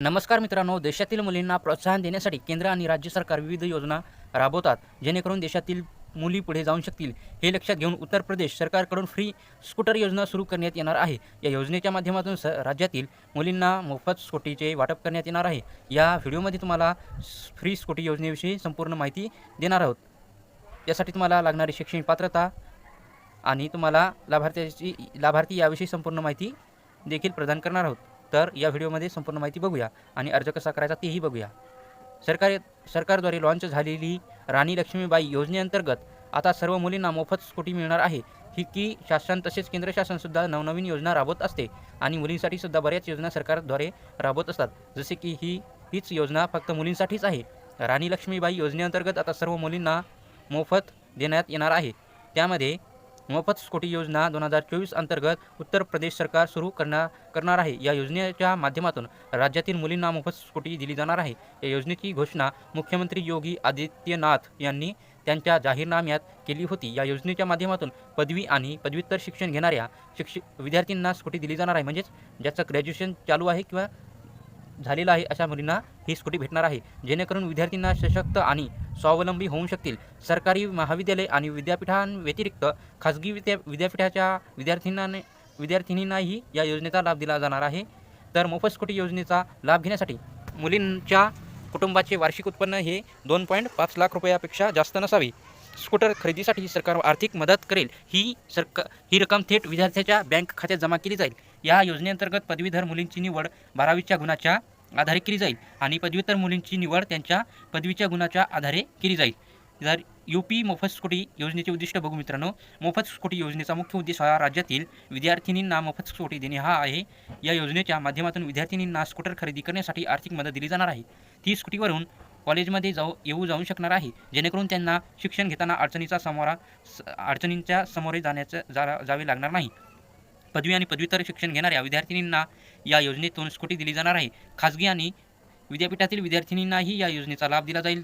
नमस्कार मित्रांनो देशातील मुलींना प्रोत्साहन देण्यासाठी केंद्र आणि राज्य सरकार विविध योजना राबवतात जेणेकरून देशातील मुली पुढे जाऊ शकतील. हे लक्षात घेऊन उत्तर प्रदेश सरकारकडून फ्री स्कूटर योजना सुरू करण्यात येणार आहे. या योजनेच्या माध्यमातून स राज्यातील मुलींना मोफत स्कूटीचे वाटप करण्यात येणार आहे. या व्हिडिओमध्ये तुम्हाला फ्री स्कूटी योजनेविषयी संपूर्ण माहिती देणार आहोत. यासाठी तुम्हाला लागणारी शैक्षणिक पात्रता आणि तुम्हाला लाभार्थ्याची लाभार्थी याविषयी संपूर्ण माहिती देखील प्रदान करणार आहोत. तर या व्हिडिओमध्ये संपूर्ण माहिती बघूया आणि अर्ज कसा करायचा तेही बघूया. सरकार सरकारद्वारे लॉन्च झालेली राणी लक्ष्मीबाई योजनेअंतर्गत आता सर्व मुलींना मोफत स्कूटी मिळणार आहे. ही की शासन तसेच केंद्र शासनसुद्धा नवनवीन योजना राबवत असते आणि मुलींसाठी सुद्धा बऱ्याच योजना सरकारद्वारे राबवत असतात. जसे की ही हीच योजना फक्त मुलींसाठीच आहे. राणी लक्ष्मीबाई योजनेअंतर्गत आता सर्व मुलींना मोफत देण्यात येणार आहे. त्यामध्ये मोफत स्कूटी योजना दोन हजार चोवीस अंतर्गत उत्तर प्रदेश सरकार सुरू करणार करणार आहे. या योजनेच्या माध्यमातून राज्यातील मुलींना मोफत स्कूटी दिली जाणार आहे. या योजनेची घोषणा मुख्यमंत्री योगी आदित्यनाथ यांनी त्यांच्या जाहीरनाम्यात केली होती. या योजनेच्या माध्यमातून पदवी आणि पदव्युत्तर शिक्षण घेणाऱ्या शिक्षक विद्यार्थ्यांना स्कूटी दिली जाणार आहे. म्हणजेच ज्याचं ग्रॅज्युएशन चालू आहे किंवा झालेलं आहे अशा मुलींना ही स्कूटी भेटणार आहे. जेणेकरून विद्यार्थ्यांना सशक्त आणि स्वावलंबी होऊ शकतील. सरकारी महाविद्यालय आणि विद्यापीठांव्यतिरिक्त खाजगी विद्या विद्यापीठाच्या विद्यार्थ्यांना विद्यार्थिनींनाही या योजनेचा लाभ दिला जाणार आहे. तर मोफत स्कूटी योजनेचा लाभ घेण्यासाठी मुलींच्या कुटुंबाचे वार्षिक उत्पन्न हे दोन पॉईंट पाच लाख रुपयापेक्षा जास्त नसावे. स्कूटर खरेदीसाठी सरकार आर्थिक मदत करेल. ही सरकार ही रक्कम थेट विद्यार्थ्याच्या बँक खात्यात जमा केली जाईल. या योजनेअंतर्गत पदवीधर मुलींची निवड बारावीच्या गुणाच्या आधारे केली जाईल आणि पदव्युत्तर मुलींची निवड त्यांच्या पदवीच्या गुणाच्या आधारे केली जाईल. जर यू पी मोफत स्कूटी योजनेचे उद्दिष्ट बघू मित्रांनो मोफत स्कूटी योजनेचा मुख्य उद्देश हा राज्यातील विद्यार्थिनींना मोफत स्कूटी देणे हा आहे. या योजनेच्या माध्यमातून विद्यार्थिनींना स्कूटर खरेदी करण्यासाठी आर्थिक मदत दिली जाणार आहे. ती स्कूटीवरून कॉलेजमध्ये जाऊ येऊ जाऊ शकणार आहे जेणेकरून त्यांना शिक्षण घेताना अडचणीचा समोरा स- अडचणींच्या समोरे जाण्याचं जा जावे लागणार नाही. पदवी आणि पदव्युत्तर शिक्षण घेणाऱ्या विद्यार्थिनींना या योजनेतून स्कूटी दिली जाणार आहे. खाजगी आणि विद्यापीठातील विद्यार्थिनींनाही या योजनेचा लाभ दिला जाईल.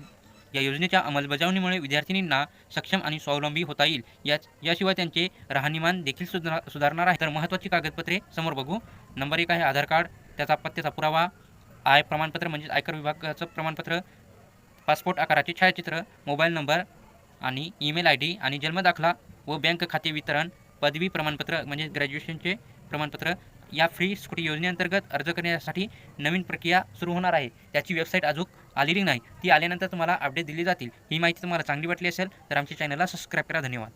या योजनेच्या अंमलबजावणीमुळे विद्यार्थिनींना सक्षम आणि स्वावलंबी होता येईल. या याशिवाय त्यांचे राहणीमान देखील सुधार सुधारणार आहे. तर महत्त्वाची कागदपत्रे समोर बघू. नंबर एक आहे आधार कार्ड. त्याचा पत्त्याचा पुरावा. आय प्रमाणपत्र म्हणजेच आयकर विभागाचं प्रमाणपत्र. पासपोर्ट आकाराचे छायाचित्र. मोबाईल नंबर आणि ईमेल आय डी आणि जन्मदाखला व बँक खाते वितरण. पदवी प्रमाणपत्र म्हणजे ग्रॅज्युएशनचे प्रमाणपत्र या फ्री स्कूटी योजनेअंतर्गत अर्ज करण्यासाठी नवीन प्रक्रिया सुरू होणार आहे. त्याची वेबसाईट अजून आलेली नाही. ती आल्यानंतर तुम्हाला अपडेट दिली जातील. ही माहिती तुम्हाला चांगली वाटली असेल तर आमच्या चॅनलला सबस्क्राईब करा. धन्यवाद.